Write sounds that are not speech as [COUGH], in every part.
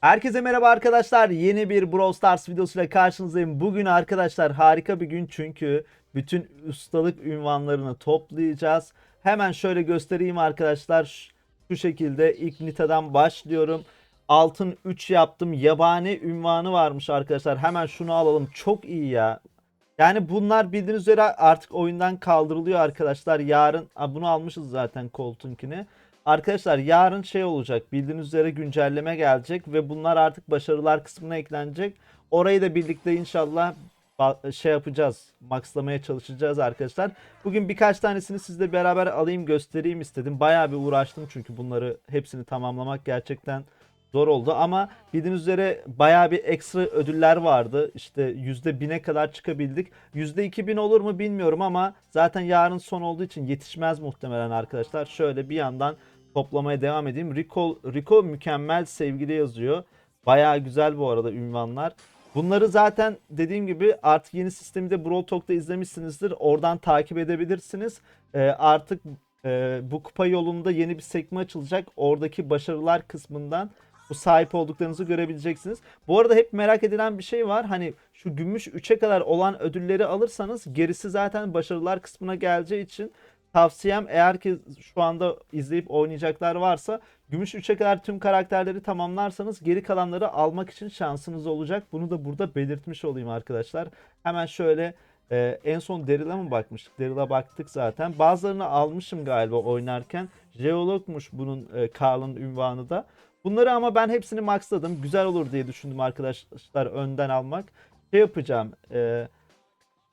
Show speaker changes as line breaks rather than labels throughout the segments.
Herkese merhaba arkadaşlar. Yeni bir Brawl Stars videosuyla karşınızdayım. Bugün arkadaşlar harika bir gün çünkü bütün ustalık ünvanlarını toplayacağız. Hemen şöyle göstereyim arkadaşlar. Şu şekilde ilk Nita'dan başlıyorum. Altın 3 yaptım. Yabani ünvanı varmış arkadaşlar. Hemen şunu alalım. Çok iyi ya. Yani bunlar bildiğiniz üzere artık oyundan kaldırılıyor arkadaşlar. Yarın bunu almışız zaten Colt'unkini. Arkadaşlar yarın şey olacak. Bildiğiniz üzere güncelleme gelecek ve bunlar artık başarılar kısmına eklenecek. Orayı da birlikte inşallah şey yapacağız. Maxlamaya çalışacağız arkadaşlar. Bugün birkaç tanesini sizle beraber alayım göstereyim istedim. Bayağı bir uğraştım çünkü bunları hepsini tamamlamak gerçekten zor oldu ama bildiğiniz üzere bayağı bir ekstra ödüller vardı. İşte %1000'e kadar çıkabildik. %2000 olur mu bilmiyorum ama zaten yarın son olduğu için yetişmez muhtemelen arkadaşlar. Şöyle bir yandan toplamaya devam edeyim. Rico, Rico mükemmel sevgili yazıyor. Bayağı güzel bu arada ünvanlar. Bunları zaten dediğim gibi artık yeni sistemi de Brawl Talk'ta izlemişsinizdir. Oradan takip edebilirsiniz. Ee, artık e, bu kupa yolunda yeni bir sekme açılacak. Oradaki başarılar kısmından bu sahip olduklarınızı görebileceksiniz. Bu arada hep merak edilen bir şey var. Hani şu gümüş 3'e kadar olan ödülleri alırsanız gerisi zaten başarılar kısmına geleceği için tavsiyem eğer ki şu anda izleyip oynayacaklar varsa gümüş 3'e kadar tüm karakterleri tamamlarsanız geri kalanları almak için şansınız olacak. Bunu da burada belirtmiş olayım arkadaşlar. Hemen şöyle e, en son Daryl'a mı bakmıştık? Daryl'a baktık zaten. Bazılarını almışım galiba oynarken. Jeologmuş bunun e, Karl'ın ünvanı da. Bunları ama ben hepsini maxladım. Güzel olur diye düşündüm arkadaşlar önden almak. Şey yapacağım. E,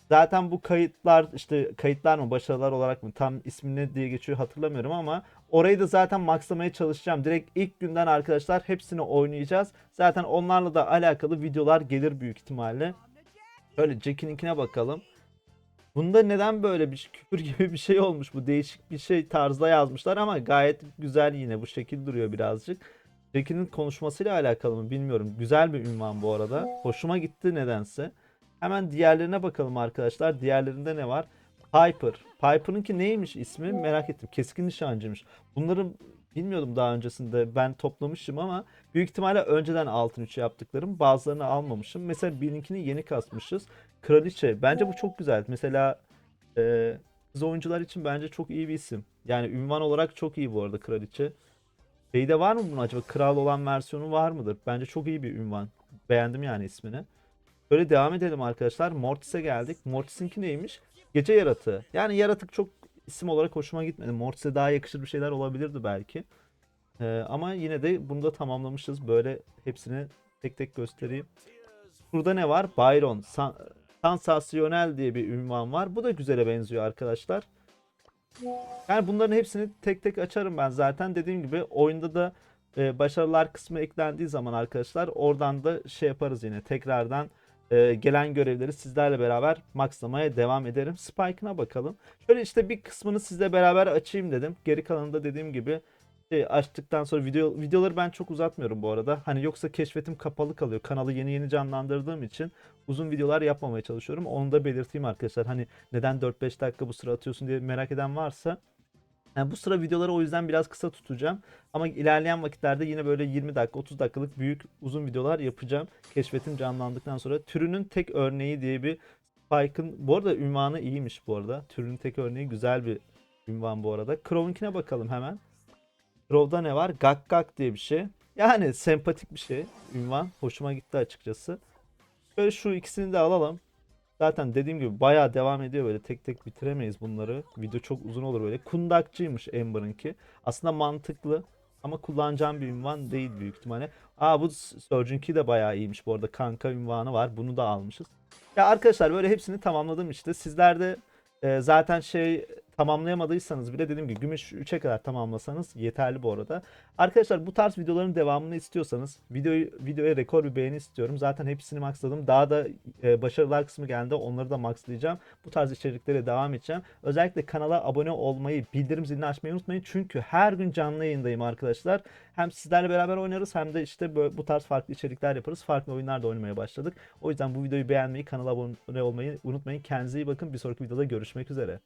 zaten bu kayıtlar işte kayıtlar mı başarılar olarak mı tam ismi ne diye geçiyor hatırlamıyorum ama orayı da zaten maxlamaya çalışacağım. Direkt ilk günden arkadaşlar hepsini oynayacağız. Zaten onlarla da alakalı videolar gelir büyük ihtimalle. Şöyle Jack'inkine bakalım. Bunda neden böyle bir küfür [LAUGHS] gibi bir şey olmuş bu değişik bir şey tarzda yazmışlar ama gayet güzel yine bu şekil duruyor birazcık. Jack'in konuşmasıyla alakalı mı bilmiyorum. Güzel bir ünvan bu arada. Hoşuma gitti nedense. Hemen diğerlerine bakalım arkadaşlar. Diğerlerinde ne var? Piper. Piper'ınki neymiş ismi merak ettim. Keskin nişancıymış. Bunları bilmiyordum daha öncesinde. Ben toplamışım ama büyük ihtimalle önceden altın 3 yaptıklarım. Bazılarını almamışım. Mesela birinkini yeni kasmışız. Kraliçe. Bence bu çok güzel. Mesela e, kız oyuncular için bence çok iyi bir isim. Yani ünvan olarak çok iyi bu arada kraliçe. Şeyde var mı bunun acaba? Kral olan versiyonu var mıdır? Bence çok iyi bir ünvan. Beğendim yani ismini. Böyle devam edelim arkadaşlar. Mortis'e geldik. Mortis'inki neymiş? Gece yaratığı. Yani yaratık çok isim olarak hoşuma gitmedi. Mortis'e daha yakışır bir şeyler olabilirdi belki. Ee, ama yine de bunu da tamamlamışız. Böyle hepsini tek tek göstereyim. Burada ne var? Byron. San Sansasyonel diye bir ünvan var. Bu da güzele benziyor arkadaşlar. Yani bunların hepsini tek tek açarım ben zaten. Dediğim gibi oyunda da e, başarılar kısmı eklendiği zaman arkadaşlar oradan da şey yaparız yine tekrardan e, gelen görevleri sizlerle beraber maxlamaya devam ederim. Spike'ına bakalım. Şöyle işte bir kısmını sizle beraber açayım dedim. Geri kalanında dediğim gibi şey açtıktan sonra video videoları ben çok uzatmıyorum bu arada. Hani yoksa keşfetim kapalı kalıyor. Kanalı yeni yeni canlandırdığım için uzun videolar yapmamaya çalışıyorum. Onu da belirteyim arkadaşlar. Hani neden 4-5 dakika bu sıra atıyorsun diye merak eden varsa yani bu sıra videoları o yüzden biraz kısa tutacağım. Ama ilerleyen vakitlerde yine böyle 20 dakika 30 dakikalık büyük uzun videolar yapacağım. Keşfetim canlandıktan sonra. Türünün tek örneği diye bir Spike'ın bu arada ünvanı iyiymiş bu arada. Türünün tek örneği güzel bir ünvan bu arada. Crow'unkine bakalım hemen. Crow'da ne var? Gak Gak diye bir şey. Yani sempatik bir şey. Ünvan. Hoşuma gitti açıkçası. Böyle şu ikisini de alalım. Zaten dediğim gibi bayağı devam ediyor böyle tek tek bitiremeyiz bunları. Video çok uzun olur böyle. Kundakçıymış Amber'ınki. Aslında mantıklı ama kullanacağım bir ünvan değil büyük ihtimalle. Aa bu Surgeon'ki de bayağı iyiymiş bu arada. Kanka ünvanı var. Bunu da almışız. Ya arkadaşlar böyle hepsini tamamladım işte. Sizler de e, zaten şey tamamlayamadıysanız bile dediğim gibi gümüş 3'e kadar tamamlasanız yeterli bu arada. Arkadaşlar bu tarz videoların devamını istiyorsanız videoyu videoya rekor bir beğeni istiyorum. Zaten hepsini maxladım. Daha da e, başarılar kısmı geldi. Onları da maxlayacağım. Bu tarz içeriklere devam edeceğim. Özellikle kanala abone olmayı, bildirim zilini açmayı unutmayın. Çünkü her gün canlı yayındayım arkadaşlar. Hem sizlerle beraber oynarız hem de işte böyle, bu tarz farklı içerikler yaparız. Farklı oyunlar da oynamaya başladık. O yüzden bu videoyu beğenmeyi, kanala abone olmayı unutmayın. Kendinize iyi bakın. Bir sonraki videoda görüşmek üzere.